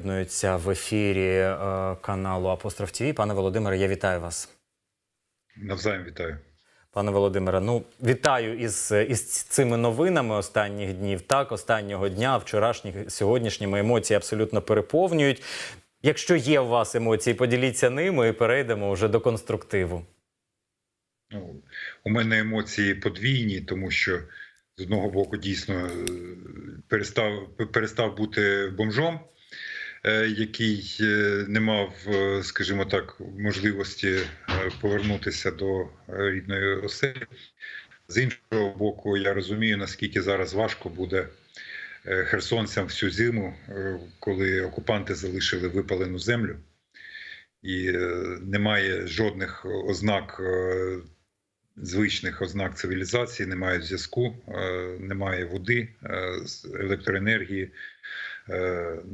Приєднується в ефірі е, каналу Апостроф ТВ. Пане Володимире, я вітаю вас. Навзаєм вітаю. Пане Володимире, ну вітаю із, із цими новинами останніх днів. Так, останнього дня, вчорашніх, сьогоднішніми емоції абсолютно переповнюють. Якщо є у вас емоції, поділіться ними і перейдемо вже до конструктиву. Ну, у мене емоції подвійні, тому що з одного боку дійсно е, перестав, перестав бути бомжом, який е, не мав, е, скажімо так, можливості е, повернутися до е, рідної оселі. З іншого боку, я розумію, наскільки зараз важко буде е, херсонцям всю зиму, е, коли окупанти залишили випалену землю. І е, немає жодних ознак е, звичних ознак цивілізації, немає зв'язку, е, немає води, е, електроенергії, е,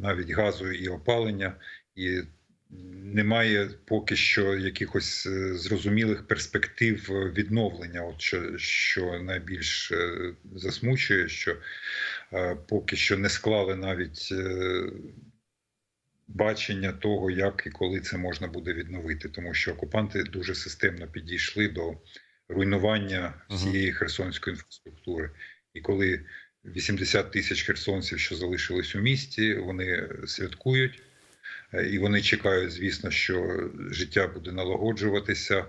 навіть газу і опалення, і немає поки що якихось е, зрозумілих перспектив е, відновлення. От що, що найбільш е, засмучує, що е, поки що не склали навіть. е, Бачення того, як і коли це можна буде відновити, тому що окупанти дуже системно підійшли до руйнування всієї херсонської інфраструктури. І коли 80 тисяч херсонців, що залишились у місті, вони святкують, е, і вони чекають, звісно, що життя буде налагоджуватися,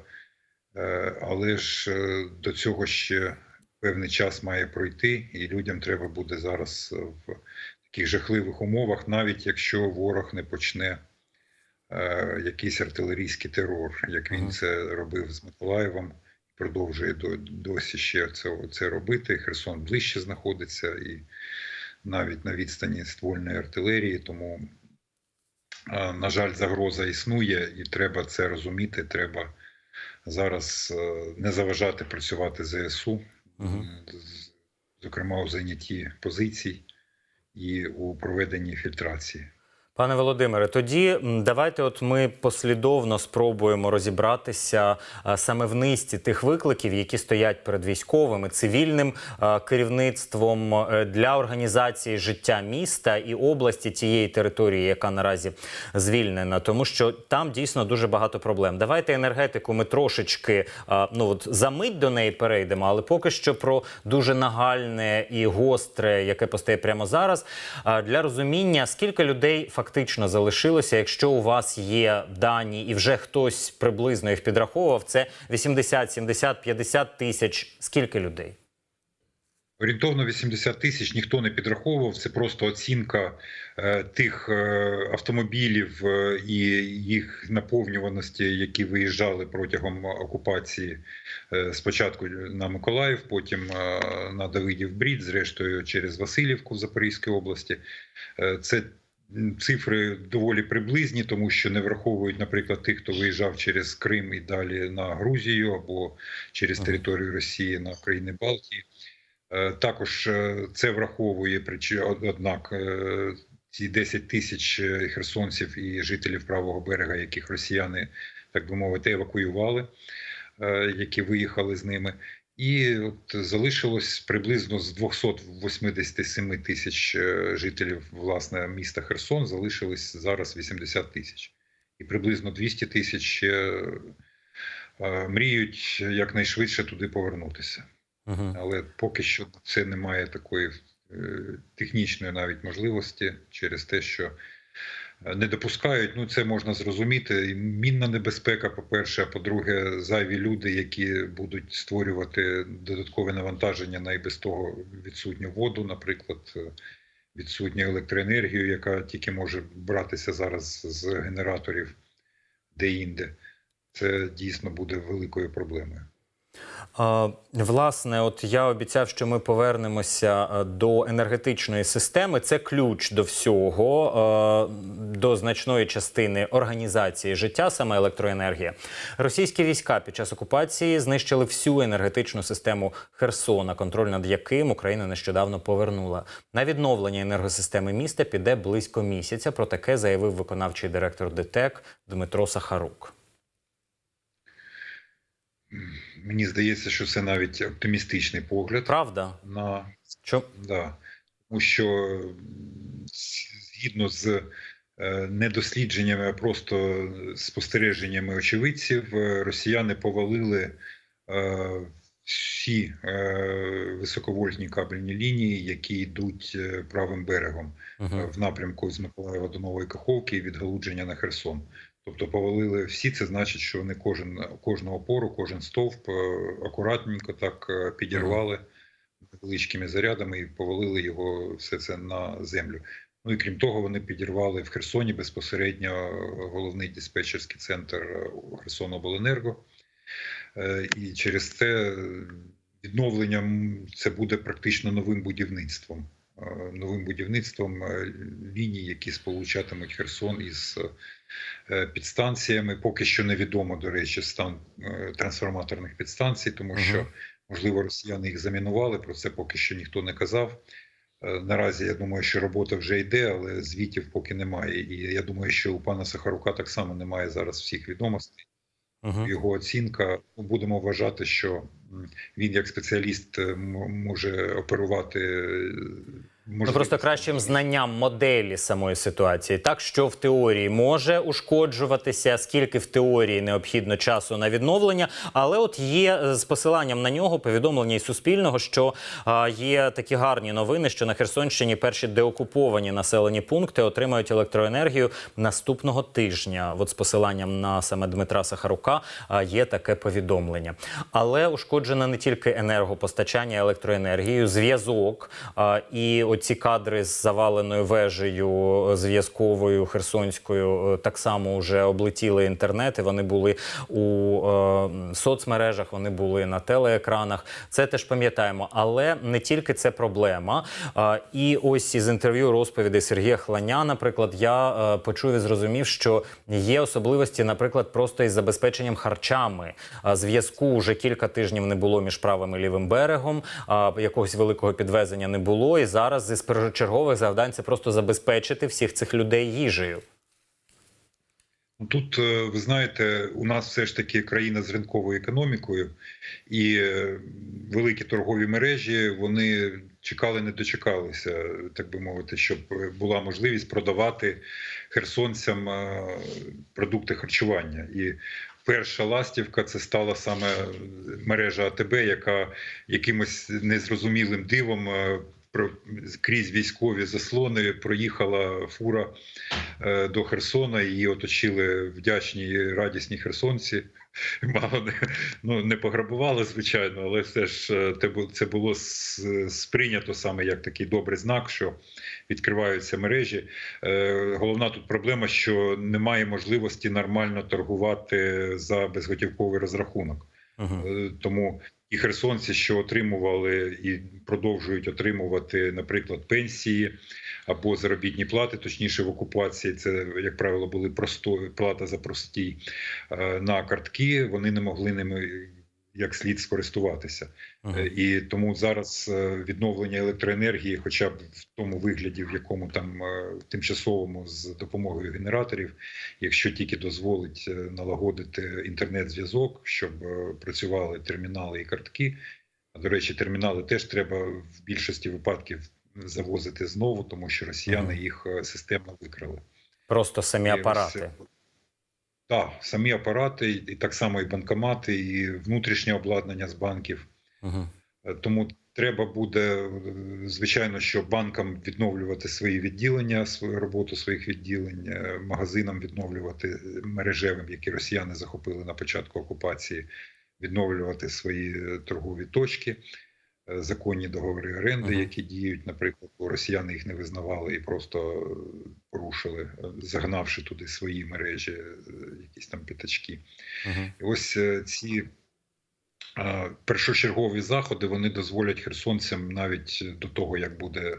Е, але ж е, до цього ще певний час має пройти, і людям треба буде зараз в таких жахливих умовах, навіть якщо ворог не почне якийсь артилерійський терор, як він це робив з Миколаєвом, продовжує до, досі ще це, це робити. Херсон ближче знаходиться і навіть на відстані ствольної артилерії. Тому, е, на жаль, загроза існує, і треба це розуміти. Треба зараз е, не заважати працювати ЗСУ, з- зокрема у зайнятті позицій і у проведенні фільтрації. Пане Володимире, тоді давайте, от ми послідовно спробуємо розібратися саме в низці тих викликів, які стоять перед військовими, цивільним керівництвом е, для організації життя міста і області тієї території, яка наразі звільнена, тому що там дійсно дуже багато проблем. Давайте енергетику ми трошечки ну от за мить до неї перейдемо, але поки що про дуже нагальне і гостре, яке постає прямо зараз. Для розуміння, скільки людей фактично залишилося, якщо у вас є дані, і вже хтось приблизно їх підраховував, це 80, 70, 50 тисяч. Скільки людей? Орієнтовно 80 тисяч ніхто не підраховував. Це просто оцінка е, тих е, автомобілів е, і їх наповнюваності, які виїжджали протягом окупації. Е, спочатку на Миколаїв, потім е, на Давидів Брід, зрештою через Васильівку в Запорізькій області. Е, це цифри доволі приблизні, тому що не враховують, наприклад, тих, хто виїжджав через Крим і далі на Грузію або через територію Росії на країни Балтії. Е, Також е, це враховує однак е, ці 10 тисяч херсонців і жителів правого берега, яких росіяни, так би мовити, евакуювали, які виїхали з ними. І от залишилось приблизно з 287 тисяч е, жителів власне міста Херсон. Залишилось зараз 80 тисяч, і приблизно 200 тисяч ще е, мріють якнайшвидше туди повернутися Угу. але поки що це не має такої е, технічної навіть можливості через те, що е, не допускають. Ну це можна зрозуміти. Мінна небезпека, по-перше, а по-друге, зайві люди, які будуть створювати додаткове навантаження на і без того відсутню воду, наприклад. е, Відсутню електроенергію, яка тільки може братися зараз з генераторів де-інде, це дійсно буде великою проблемою. Власне, от я обіцяв, що ми повернемося е, до енергетичної системи. Це ключ до всього, е, до значної частини організації життя, саме електроенергія. Російські війська під час окупації знищили всю енергетичну систему Херсона, контроль над яким Україна нещодавно повернула. На відновлення енергосистеми міста піде близько місяця. Про таке заявив виконавчий директор ДТЕК Дмитро Сахарук. Мені здається, що це навіть оптимістичний погляд Правда? на Що да. тому що згідно з е, не дослідженнями, а просто спостереженнями очевидців, е, росіяни повалили е, всі високовольтні кабельні лінії, які йдуть правим берегом Угу. в напрямку з Миколаєва до Нової Каховки і відгалудження на Херсон. Тобто повалили всі, це значить, що вони кожен кожну опору, кожен стовп е, акуратненько так е, підірвали невеличкими зарядами і повалили його все це на землю. Ну і крім того, вони підірвали в Херсоні безпосередньо е, головний диспетчерський центр Херсонобленерго. І через це відновленням це буде практично новим будівництвом. Е, Новим будівництвом е, ліній, які сполучатимуть Херсон із е, підстанціями. Поки що невідомо, до речі, стан трансформаторних підстанцій, тому що можливо росіяни їх замінували. Про це поки що ніхто не казав. Наразі я думаю, що робота вже йде, але звітів поки немає. І я думаю, що у пана Сахарука так само немає зараз всіх відомостей його оцінка. Ну, Будемо вважати, що він як спеціаліст е, може оперувати. Ну, просто кращим знанням моделі самої ситуації, так що в теорії може ушкоджуватися, скільки в теорії необхідно часу на відновлення. Але от є е, з посиланням на нього повідомлення і суспільного, що а, є такі гарні новини, що на Херсонщині перші деокуповані населені пункти отримають електроенергію наступного тижня. От з посиланням на саме Дмитра Сахарука а, є таке повідомлення. Але ушкоджено не тільки енергопостачання електроенергією, зв'язок а, і оці кадри з заваленою вежею е, зв'язковою херсонською е, так само вже облетіли інтернет. і Вони були у е, соцмережах, вони були на телеекранах. Це теж пам'ятаємо. Але не тільки це проблема. А, і ось із інтерв'ю розповідей Сергія Хланя, наприклад, я е, почув і зрозумів, що є особливості, наприклад, просто із забезпеченням харчами. А, Зв'язку вже кілька тижнів не було між правим і лівим берегом. А, якогось великого підвезення не було. І зараз із першочергових завдань це просто забезпечити всіх цих людей їжею. Ну, Тут е, ви знаєте, у нас все ж таки країна з ринковою економікою, і е, великі торгові мережі вони чекали, не дочекалися, так би мовити, щоб була можливість продавати херсонцям е, продукти харчування. І перша ластівка це стала саме мережа АТБ, яка якимось незрозумілим дивом. Крізь військові заслони проїхала фура е, до Херсона. Її оточили вдячні і радісні херсонці. Мало не, ну, не пограбували, звичайно, але все ж е, це було сприйнято саме як такий добрий знак, що відкриваються мережі. Е, Головна тут проблема, що немає можливості нормально торгувати за безготівковий розрахунок. Е, Тому і херсонці, що отримували і продовжують отримувати, наприклад, пенсії або заробітні плати, точніше в окупації, це як правило були просто плата за простій е, на картки. Вони не могли ними як слід скористуватися. Е, І тому зараз е, відновлення електроенергії, хоча б в тому вигляді, в якому там е, тимчасовому з допомогою генераторів, якщо тільки дозволить налагодити інтернет-зв'язок, щоб працювали термінали і картки. А до речі, термінали теж треба в більшості випадків завозити знову, тому що росіяни Мгм. їх системно викрали. Просто самі апарати. Так, самі апарати, і так само і банкомати, і внутрішнє обладнання з банків. Угу. Тому треба буде, е, звичайно, що банкам відновлювати свої відділення, свою роботу своїх відділень, е, магазинам відновлювати мережевим, які росіяни захопили на початку окупації, відновлювати свої торгові точки, законні договори оренди, які діють, наприклад, росіяни їх не визнавали і просто е, порушили, е, загнавши туди свої мережі, е, якісь там п'ятачки. Угу. І ось ці першочергові заходи вони дозволять херсонцям навіть до того, як буде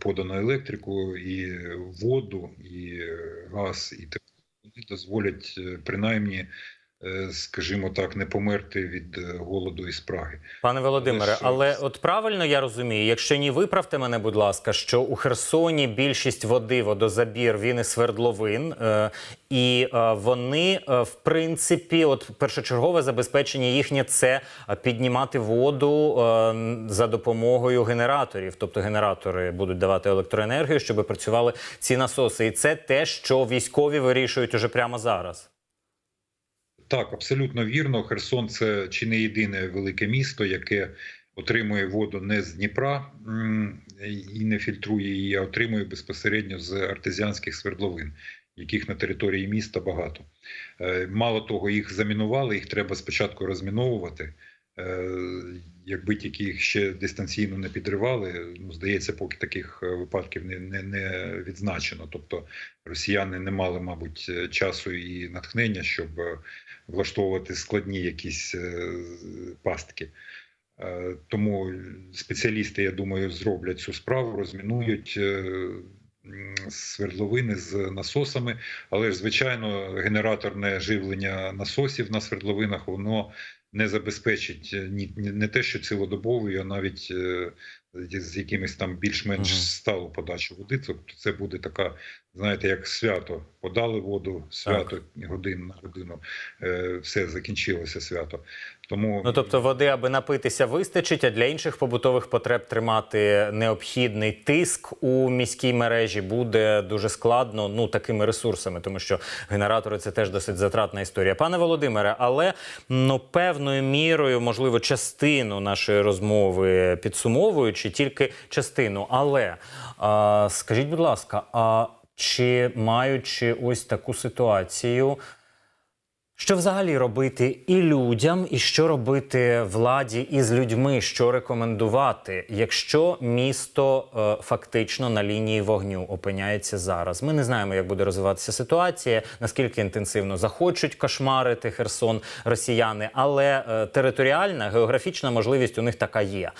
подано електрику, і воду, і газ, і тепло, вони дозволять принаймні скажімо так, не померти від е, голоду і спраги. Пане Володимире, що- але от правильно я розумію, якщо ні, виправте мене, будь ласка, що у Херсоні більшість води, водозабір, він і свердловин, е, і е, вони, е, в принципі, от першочергове забезпечення їхнє це е, піднімати воду е, за допомогою генераторів. Тобто генератори будуть давати електроенергію, щоб працювали ці насоси. І це те, що військові вирішують уже прямо зараз. Так, абсолютно вірно. Херсон це чи не єдине велике місто, яке отримує воду не з Дніпра і не фільтрує її, а отримує безпосередньо з артезіанських свердловин, яких на території міста багато. Е, Мало того, їх замінували, їх треба спочатку розміновувати. Е, Якби тільки їх ще дистанційно не підривали, ну здається, поки таких е, випадків не, не, не відзначено. Тобто росіяни не мали, мабуть, часу і натхнення, щоб влаштовувати складні якісь е, пастки. Е, Тому спеціалісти, я думаю, зроблять цю справу, розмінують е, свердловини з насосами, але ж, звичайно, генераторне живлення насосів на свердловинах воно не забезпечить не те, що цілодобовою, а навіть з якимись там більш-менш сталу подачу води. Тобто це буде така, знаєте, як свято. Подали воду, свято годину на годину, е, все закінчилося свято. Тому Ну тобто води, аби напитися, вистачить, а для інших побутових потреб тримати необхідний тиск у міській мережі буде дуже складно. Ну такими ресурсами, тому що генератори це теж досить затратна історія. Пане Володимире, але ну певною мірою, можливо, частину нашої розмови підсумовуючи, тільки частину. Але а, скажіть, будь ласка, а чи маючи ось таку ситуацію? Що взагалі робити і людям, і що робити владі із людьми, що рекомендувати, якщо місто е, фактично на лінії вогню опиняється зараз? Ми не знаємо, як буде розвиватися ситуація, наскільки інтенсивно захочуть кошмарити Херсон росіяни, але е, територіальна географічна можливість у них така є.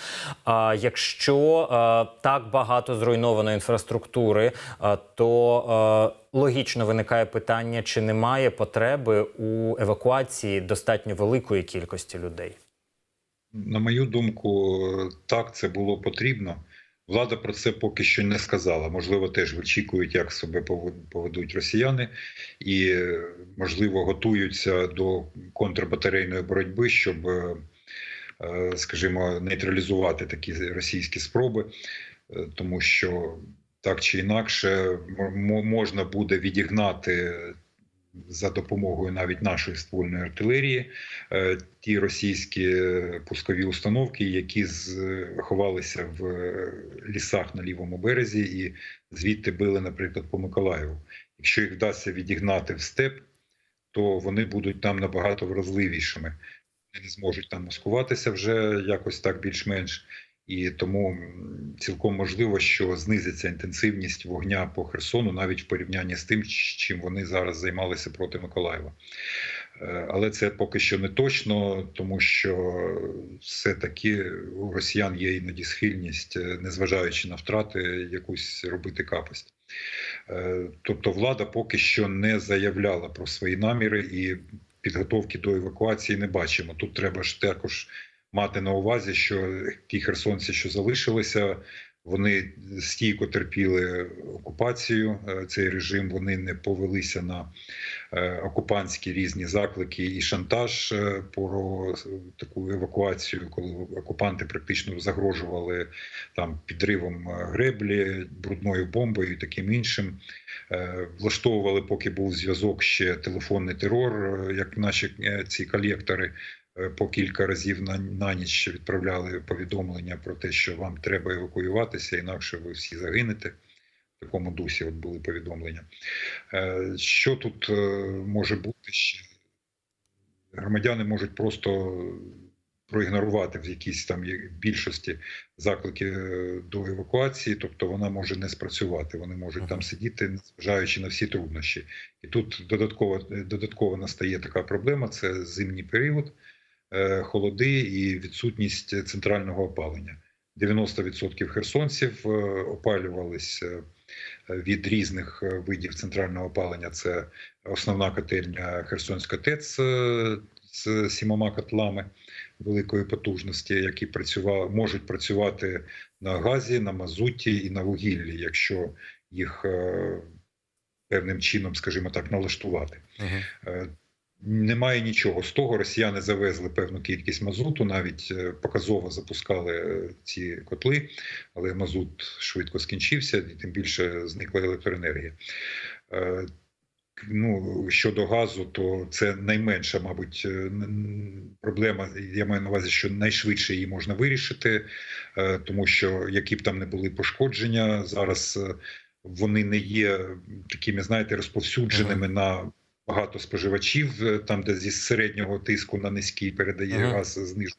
А якщо е, так багато зруйновано інфраструктури, е, то е, Логічно виникає питання, чи немає потреби у евакуації достатньо великої кількості людей. На мою думку, так це було потрібно. Влада про це поки що не сказала. Можливо, теж очікують, як себе поведуть росіяни, і можливо готуються до контрбатарейної боротьби, щоб, е, е, скажімо, нейтралізувати такі російські спроби, Е, тому що так чи інакше можна буде відігнати за допомогою навіть нашої ствольної артилерії е, ті російські пускові установки, які ховалися в е, лісах на лівому березі, і звідти били, наприклад, по Миколаєву. Якщо їх вдасться відігнати в степ, то вони будуть там набагато вразливішими. Вони не зможуть там маскуватися вже якось так більш-менш. І тому цілком можливо, що знизиться інтенсивність вогня по Херсону навіть в порівнянні з тим, чим вони зараз займалися проти Миколаєва. Е, Але це поки що не точно, тому що все-таки у росіян є іноді схильність, е, незважаючи на втрати, якусь робити капость. Е, Тобто влада поки що не заявляла про свої наміри і підготовки до евакуації не бачимо. Тут треба ж також мати на увазі, що ті херсонці, що залишилися, вони стійко терпіли окупацію. е, Цей режим вони не повелися на е, окупантські різні заклики і шантаж е, про таку евакуацію, коли окупанти практично загрожували там підривом греблі, брудною бомбою і таким іншим. Влаштовували, поки був зв'язок ще телефонний терор, як наші ці колектори. Е, По кілька разів на, на ніч відправляли повідомлення про те, що вам треба евакуюватися, інакше ви всі загинете. В такому дусі от були повідомлення. Е, Що тут е, може бути ще? Громадяни можуть просто проігнорувати в якійсь там більшості заклики до евакуації, тобто вона може не спрацювати. Вони можуть там сидіти, незважаючи на всі труднощі. І тут додатково, додатково настає така проблема: це зимній період, холоди і відсутність центрального опалення. 90% херсонців е, опалювалися е, від різних е, видів центрального опалення. Це основна котельня Херсонська ТЕЦ е, з сімома котлами великої потужності, які працювали, можуть працювати на газі, на мазуті і на вугіллі, якщо їх е, певним чином, скажімо так, налаштувати. Е, Немає нічого з того. Росіяни завезли певну кількість мазуту, навіть е, показово запускали е, ці котли, але мазут швидко скінчився, і тим більше зникла електроенергія. Е, Ну, щодо газу, то це найменша, мабуть, проблема. Я маю на увазі, що найшвидше її можна вирішити, тому що які б там не були пошкодження, зараз вони не є такими, знаєте, розповсюдженими на багато споживачів, е, там, де зі середнього тиску на низький передає ага. газ, знижується.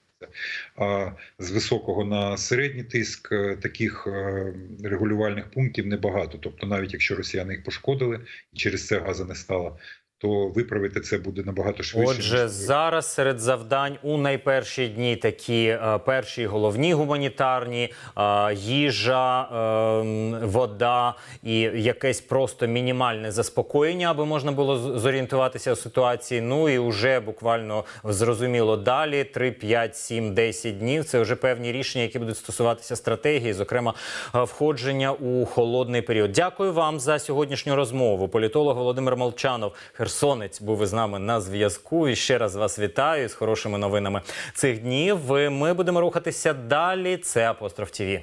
А з високого на середній тиск е, таких е, регулювальних пунктів небагато. Тобто, навіть якщо росіяни їх пошкодили і через це газу не стало, то виправити це буде набагато швидше. Отже, ніж- зараз серед завдань у найперші дні такі е, перші головні гуманітарні е, їжа, е, вода і якесь просто мінімальне заспокоєння, аби можна було зорієнтуватися у ситуації. Ну і вже буквально зрозуміло далі 3, 5, 7, 10 днів. Це вже певні рішення, які будуть стосуватися стратегії, зокрема е, входження у холодний період. Дякую вам за сьогоднішню розмову. Політолог Володимир Молчанов, Херсонець був із нами на зв'язку. І ще раз вас вітаю з хорошими новинами цих днів. Ми будемо рухатися далі. Це апостроф Тіві.